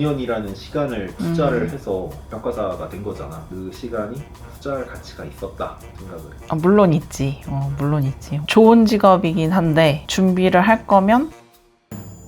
5년이라는 시간을 투자를 음. 해서 평가사가 된 거잖아. 그 시간이 투자할 가치가 있었다 생각을. 해. 아, 물론 있지. 어, 물론 있지. 좋은 직업이긴 한데 준비를 할 거면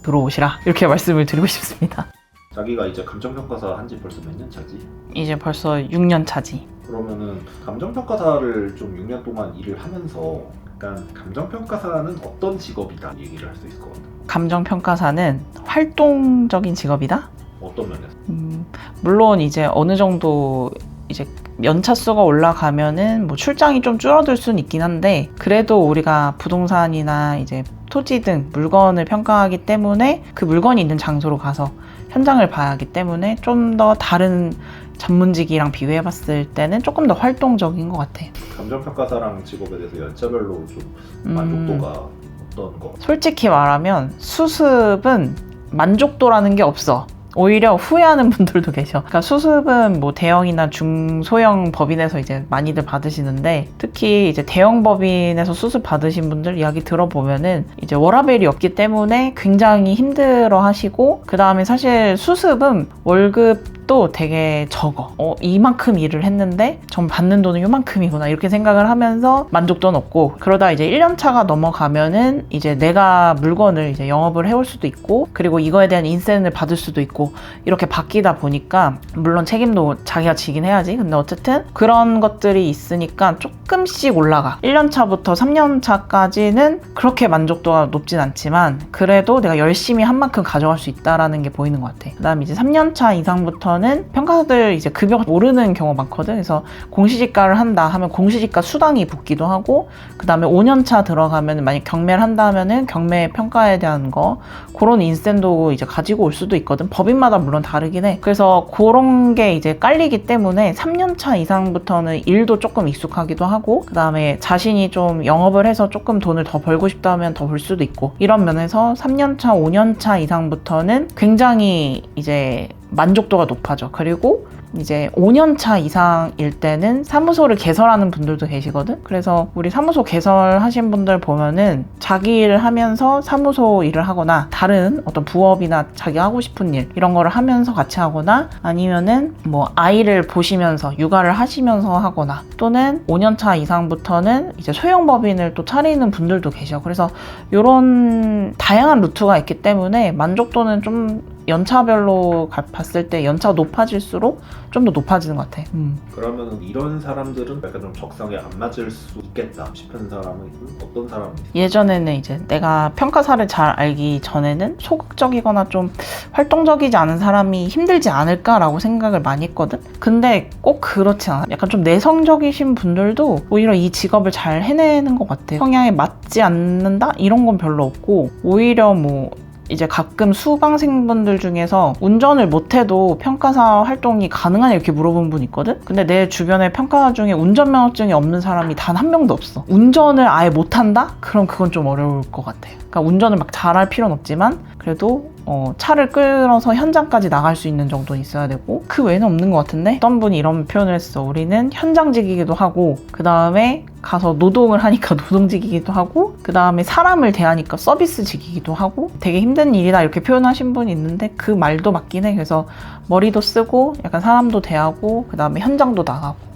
들어오시라 이렇게 말씀을 드리고 싶습니다. 자기가 이제 감정평가사 한 지 벌써 몇 년 차지? 이제 벌써 6년 차지. 그러면은 감정평가사를 좀 6년 동안 일을 하면서 약간 감정평가사는 어떤 직업이다 얘기를 할 수 있을 것 같아. 감정 평가사는 활동적인 직업이다. 어떤 면에서? 음, 물론 이제 어느 정도 이제 연차 수가 올라가면은 뭐 출장이 좀 줄어들 수는 있긴 한데 그래도 우리가 부동산이나 이제 토지 등 물건을 평가하기 때문에 그 물건이 있는 장소로 가서 현장을 봐야 하기 때문에 좀 더 다른 전문직이랑 비교해 봤을 때는 조금 더 활동적인 것 같아. 감정평가사랑 직업에 대해서 연차별로 좀 음, 만족도가 어떤 거? 솔직히 말하면 수습은 만족도라는 게 없어. 오히려 후회하는 분들도 계셔. 그러니까 수습은 뭐 대형이나 중소형 법인에서 이제 많이들 받으시는데 특히 이제 대형 법인에서 수습 받으신 분들 이야기 들어보면은 이제 워라벨이 없기 때문에 굉장히 힘들어 하시고 그 다음에 사실 수습은 월급 도 되게 적어. 어, 이만큼 일을 했는데 전 받는 돈은 요만큼이구나 이렇게 생각을 하면서 만족도는 없고 그러다 이제 1년 차가 넘어가면은 이제 내가 물건을 이제 영업을 해올 수도 있고 그리고 이거에 대한 인센을 받을 수도 있고 이렇게 바뀌다 보니까 물론 책임도 자기가 지긴 해야지. 근데 어쨌든 그런 것들이 있으니까 조금씩 올라가. 1년 차부터 3년 차까지는 그렇게 만족도가 높진 않지만 그래도 내가 열심히 한 만큼 가져갈 수 있다라는 게 보이는 것 같아. 그 다음 이제 3년 차 이상부터는 평가사들 이제 급여가 오르는 경우가 많거든 그래서 공시지가를 한다 하면 공시지가 수당이 붙기도 하고 그 다음에 5년 차 들어가면 만약 경매를 한다 하면은 경매 평가에 대한 거 그런 인센도 이제 가지고 올 수도 있거든. 법인마다 물론 다르긴 해. 그래서 그런 게 이제 깔리기 때문에 3년차 이상부터는 일도 조금 익숙하기도 하고, 그 다음에 자신이 좀 영업을 해서 조금 돈을 더 벌고 싶다면 더 벌 수도 있고, 이런 면에서 3년차, 5년차 이상부터는 굉장히 이제 만족도가 높아져. 그리고 이제 5년차 이상일 때는 사무소를 개설하는 분들도 계시거든. 그래서 우리 사무소 개설하신 분들 보면은 자기 일을 하면서 사무소 일을 하거나 다른 어떤 부업이나 자기 하고 싶은 일 이런 거를 하면서 같이 하거나 아니면은 뭐 아이를 보시면서 육아를 하시면서 하거나 또는 5년차 이상부터는 이제 소형 법인을 또 차리는 분들도 계셔. 그래서 이런 다양한 루트가 있기 때문에 만족도는 좀 연차별로 가- 봤을 때 연차가 높아질수록 좀 더 높아지는 것 같아. 음. 그러면 이런 사람들은 약간 좀 적성에 안 맞을 수 있겠다 싶은 사람은 어떤 사람이 있어? 예전에는 이제 내가 평가사를 잘 알기 전에는 소극적이거나 좀 활동적이지 않은 사람이 힘들지 않을까라고 생각을 많이 했거든. 근데 꼭 그렇지 않아. 약간 좀 내성적이신 분들도 오히려 이 직업을 잘 해내는 것 같아. 성향에 맞지 않는다? 이런 건 별로 없고 오히려 뭐 이제 가끔 수강생분들 중에서 운전을 못해도 평가사 활동이 가능하냐 이렇게 물어본 분 있거든? 근데 내 주변에 평가사 중에 운전면허증이 없는 사람이 단 한 명도 없어. 운전을 아예 못한다? 그럼 그건 좀 어려울 것 같아. 그러니까 운전을 막 잘할 필요는 없지만 그래도 어, 차를 끌어서 현장까지 나갈 수 있는 정도는 있어야 되고 그 외에는 없는 것 같은데 어떤 분이 이런 표현을 했어. 우리는 현장직이기도 하고 그 다음에 가서 노동을 하니까 노동직이기도 하고 그 다음에 사람을 대하니까 서비스직이기도 하고 되게 힘든 일이다 이렇게 표현하신 분이 있는데 그 말도 맞긴 해. 그래서 머리도 쓰고 약간 사람도 대하고 그 다음에 현장도 나가고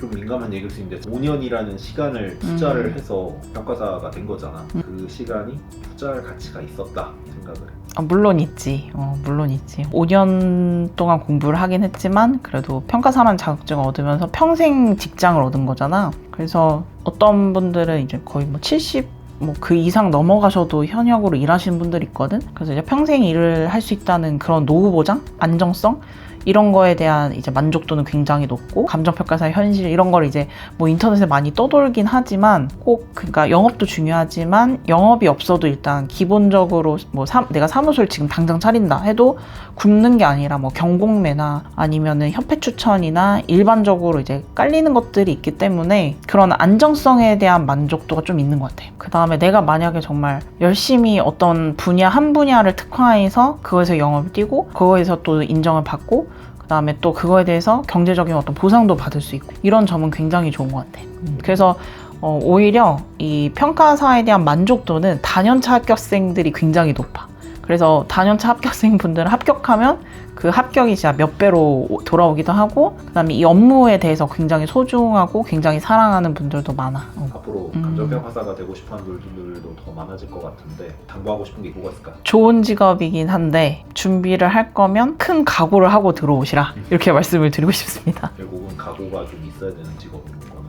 좀 민감한 얘기일 수 있는데 5년이라는 시간을 투자를 음. 해서 평가사가 된 거잖아. 그 시간이 투자할 가치가 있었다 생각을 해. 아, 물론 있지. 어, 물론 있지. 5년 동안 공부를 하긴 했지만 그래도 평가사만 자격증을 얻으면서 평생 직장을 얻은 거잖아. 그래서 어떤 분들은 이제 거의 뭐 70, 뭐 그 이상 넘어가셔도 현역으로 일하시는 분들이 있거든. 그래서 이제 평생 일을 할 수 있다는 그런 노후 보장, 안정성 이런 거에 대한 이제 만족도는 굉장히 높고 감정평가사의 현실 이런 걸 이제 뭐 인터넷에 많이 떠돌긴 하지만 꼭 그러니까 영업도 중요하지만 영업이 없어도 일단 기본적으로 뭐 사- 내가 사무소를 지금 당장 차린다 해도 굶는 게 아니라 뭐 경공매나 아니면은 협회 추천이나 일반적으로 이제 깔리는 것들이 있기 때문에 그런 안정성에 대한 만족도가 좀 있는 것 같아요. 그 다음 에 내가 만약에 정말 열심히 어떤 분야 한 분야를 특화해서 그거에서 영업을 뛰고 그거에서 또 인정을 받고 그다음에 또 그거에 대해서 경제적인 어떤 보상도 받을 수 있고 이런 점은 굉장히 좋은 것 같아. 음, 그래서 어, 오히려 이 평가사에 대한 만족도는 단연차 합격생들이 굉장히 높아. 그래서 단연차 합격생 분들은 합격하면 그 합격이 진짜 몇 배로 돌아오기도 하고 그다음에 이 업무에 대해서 굉장히 소중하고 굉장히 사랑하는 분들도 많아. 어. 앞으로 음. 감정평가사가 되고 싶어하는 분들도 더 많아질 것 같은데 당부하고 싶은 게 뭐가 있을까? 좋은 직업이긴 한데 준비를 할 거면 큰 각오를 하고 들어오시라 이렇게 말씀을 드리고 싶습니다. 결국은 각오가 좀 있어야 되는 직업인 거는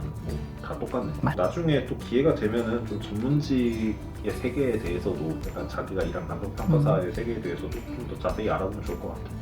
뭐다 똑같네. 맞- 나중에 또 기회가 되면은 좀 전문직의 세계에 대해서도 약간 자기가 일한 감정평가사 의 세계에 대해서도 좀 더 자세히 알아보면 좋을 것 같아.